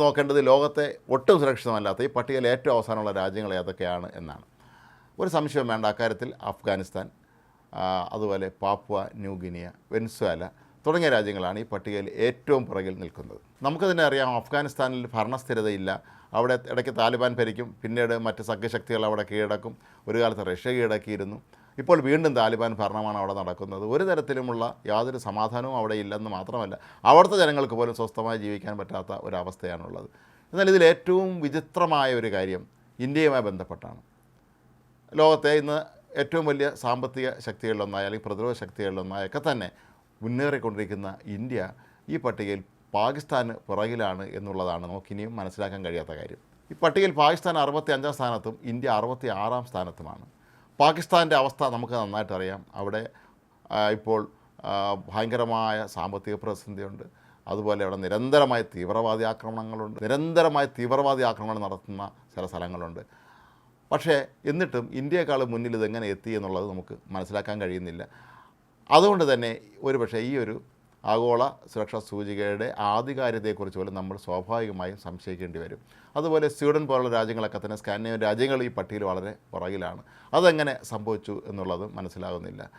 നോക്കേണ്ടത് ലോകത്തെ ഒട്ടും സുരക്ഷിതമല്ലാത്ത ഈ പട്ടികയിൽ ഏറ്റവും അവസാനമുള്ള രാജ്യങ്ങൾ ഏതൊക്കെയാണ് എന്നാണ്. ഒരു സംശയം വേണ്ട അക്കാര്യത്തിൽ അഫ്ഗാനിസ്ഥാൻ അതുപോലെ പാപ്പുവ ന്യൂഗിനിയ വെൻസ്വേല തുടങ്ങിയ രാജ്യങ്ങളാണ് ഈ പട്ടികയിൽ ഏറ്റവും പുറകിൽ നിൽക്കുന്നത്. നമുക്ക് തന്നെ അറിയാം അഫ്ഗാനിസ്ഥാനിൽ ഭരണസ്ഥിരതയില്ല. അവിടെ ഇടയ്ക്ക് താലിബാൻ ഭരിക്കും പിന്നീട് മറ്റ് സഖ്യശക്തികൾ അവിടെ കീഴടക്കും. ഒരു കാലത്ത് റഷ്യ കീഴടക്കിയിരുന്നു. ഇപ്പോൾ വീണ്ടും താലിബാൻ ഭരണമാണ് അവിടെ നടക്കുന്നത്. ഒരു തരത്തിലുമുള്ള യാതൊരു സമാധാനവും അവിടെ ഇല്ലെന്ന് മാത്രമല്ല അവിടുത്തെ ജനങ്ങൾക്ക് പോലും സ്വസ്ഥമായി ജീവിക്കാൻ പറ്റാത്ത ഒരവസ്ഥയാണുള്ളത്. എന്നാൽ ഇതിൽ ഏറ്റവും വിചിത്രമായ ഒരു കാര്യം ഇന്ത്യയുമായി ബന്ധപ്പെട്ടാണ്. ലോകത്തെ ഇന്ന് ഏറ്റവും വലിയ സാമ്പത്തിക ശക്തികളിലൊന്നായ അല്ലെങ്കിൽ പ്രതിരോധ ശക്തികളിലൊന്നായൊക്കെ തന്നെ മുന്നേറിക്കൊണ്ടിരിക്കുന്ന ഇന്ത്യ ഈ പട്ടികയിൽ പാകിസ്ഥാന് പുറകിലാണ് എന്നുള്ളതാണ് നമുക്കിനിയും മനസ്സിലാക്കാൻ കഴിയാത്ത കാര്യം. ഈ പട്ടികയിൽ പാകിസ്ഥാൻ അറുപത്തി അഞ്ചാം സ്ഥാനത്തും ഇന്ത്യ അറുപത്തി ആറാം സ്ഥാനത്തുമാണ്. പാകിസ്ഥാന്റെ അവസ്ഥ നമുക്ക് നന്നായിട്ട് അറിയാം. അവിടെ ഇപ്പോൾ ഭയങ്കരമായ സാമ്പത്തിക പ്രതിസന്ധിയുണ്ട്. അതുപോലെ അവിടെ നിരന്തരമായ തീവ്രവാദി ആക്രമണങ്ങളുണ്ട്. നിരന്തരമായ തീവ്രവാദി ആക്രമണം നടത്തുന്ന ചില സ്ഥലങ്ങളുണ്ട്. പക്ഷേ എന്നിട്ടും ഇന്ത്യയെക്കാൾ മുന്നിൽ ഇതെങ്ങനെ എത്തി എന്നുള്ളത് നമുക്ക് മനസ്സിലാക്കാൻ കഴിയുന്നില്ല. അതുകൊണ്ട് തന്നെ ഒരുപക്ഷെ ഈ ഒരു ആഗോള സുരക്ഷാ സൂചികയുടെ ആധികാരികതയെക്കുറിച്ച് പോലും നമ്മൾ സ്വാഭാവികമായും സംശയിക്കേണ്ടി വരും. അതുപോലെ സ്വീഡൻ പോലുള്ള രാജ്യങ്ങളൊക്കെ തന്നെ സ്കാൻഡിനേവ്യൻ രാജ്യങ്ങൾ ഈ പട്ടികയിൽ വളരെ പുറകിലാണ്. അതെങ്ങനെ സംഭവിച്ചു എന്നുള്ളത് മനസ്സിലാകുന്നില്ല.